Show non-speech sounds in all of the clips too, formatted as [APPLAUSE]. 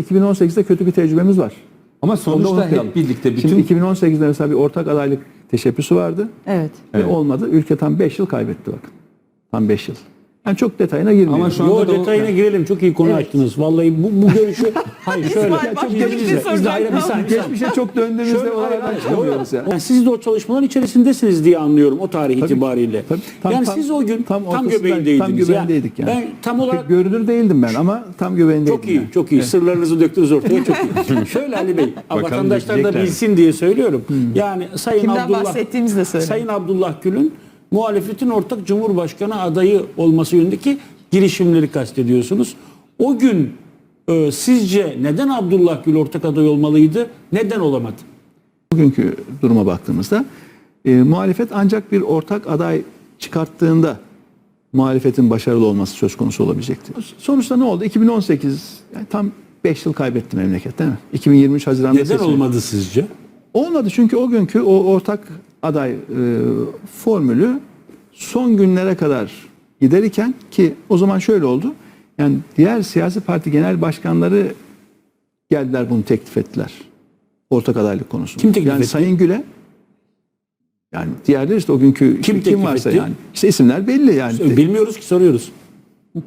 2018'de kötü bir tecrübemiz var. Ama sonuçta hep birlikte bütün Şimdi 2018'de mesela bir ortak adaylık teşebbüsü vardı Evet. ve olmadı. Ülke tam 5 yıl kaybetti bakın. Tam 5 yıl. Yani çok detayına girmiyorum. Ama şu Yo anda da o- detayına girelim. Çok iyi konu açtınız. Vallahi bu, bu görüşü [LAUGHS] hayır şöyle. İsmail başka bir şey İzninizle, hayır, bir saniye, bir saniye. Geçmişe çok döndüğümüzde Şöyle, hayır, olaydan hayır, çıkamıyoruz ya. Yani siz de o çalışmaların içerisindesiniz diye anlıyorum o tarih itibariyle. tabii. Tam- yani tam- siz o gün tam, ortasında- göbeğindeydiniz. Tam göbeğindeydik yani. Ben tam olarak Pek görünür değildim ben ama tam göbeğindeydim. çok iyi, yani. çok iyi. Sırlarınızı döktünüz ortaya çok iyi. [LAUGHS] Şöyle Ali Bey, vatandaşlar da diyecekler. bilsin diye söylüyorum. Yani Sayın Kimden Abdullah bahsettiğimizi de söyleyin. Sayın Abdullah Gül'ün muhalefetin ortak cumhurbaşkanı adayı olması yönündeki girişimleri kastediyorsunuz. O gün e, sizce neden Abdullah Gül ortak aday olmalıydı? Neden olamadı? Bugünkü duruma baktığımızda e, muhalefet ancak bir ortak aday çıkarttığında muhalefetin başarılı olması söz konusu olabilecekti. Sonuçta ne oldu? 2018 yani tam 5 yıl kaybetti memleket değil mi? 2023 Haziran'da Neden seçim. olmadı sizce? Olmadı çünkü o günkü o ortak aday e, formülü son günlere kadar gider iken ki o zaman şöyle oldu. Yani diğer siyasi parti genel başkanları geldiler bunu teklif ettiler. Ortak adaylık konusunda. Kim teklif yani etti? Sayın Gül'e yani diğerleri işte o günkü Kim kim, varsa etti? yani. İşte isimler belli yani. Bilmiyoruz ki soruyoruz.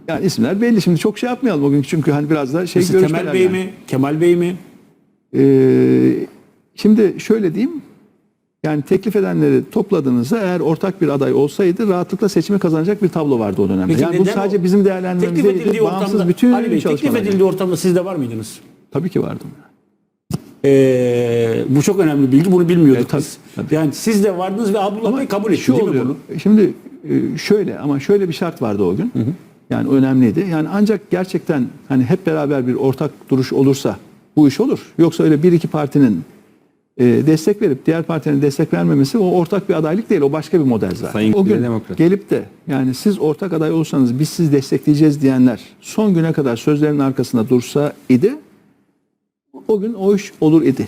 Yani isimler belli. Şimdi çok şey yapmayalım o günkü çünkü hani biraz da şey Mesela görüşmeler Kemal Bey yani. mi? Kemal Bey mi? Ee, şimdi şöyle diyeyim. Yani teklif edenleri topladığınızda eğer ortak bir aday olsaydı rahatlıkla seçimi kazanacak bir tablo vardı o dönemde. Peki yani bu neden sadece o- bizim değerlendirmemiz Teklif değil, edildiği bağımsız ortamda, bütün Ali Bey, teklif çalışmalar. edildiği ortamda siz de var mıydınız? Tabii ki vardım. Ee, bu çok önemli bilgi. Bunu bilmiyorduk E, tabii, biz. tabii. Yani siz de vardınız ve Abdullah Bey kabul etti şu değil mi oluyor. bunu? Şimdi e, şöyle ama şöyle bir şart vardı o gün. Yani önemliydi. Yani ancak gerçekten hani hep beraber bir ortak duruş olursa bu iş olur. Yoksa öyle bir iki partinin e, destek verip diğer partinin destek vermemesi o ortak bir adaylık değil. O başka bir model zaten. Sayın o gün demokrat. gelip de yani siz ortak aday olursanız biz sizi destekleyeceğiz diyenler son güne kadar sözlerinin arkasında dursa idi o gün o iş olur idi.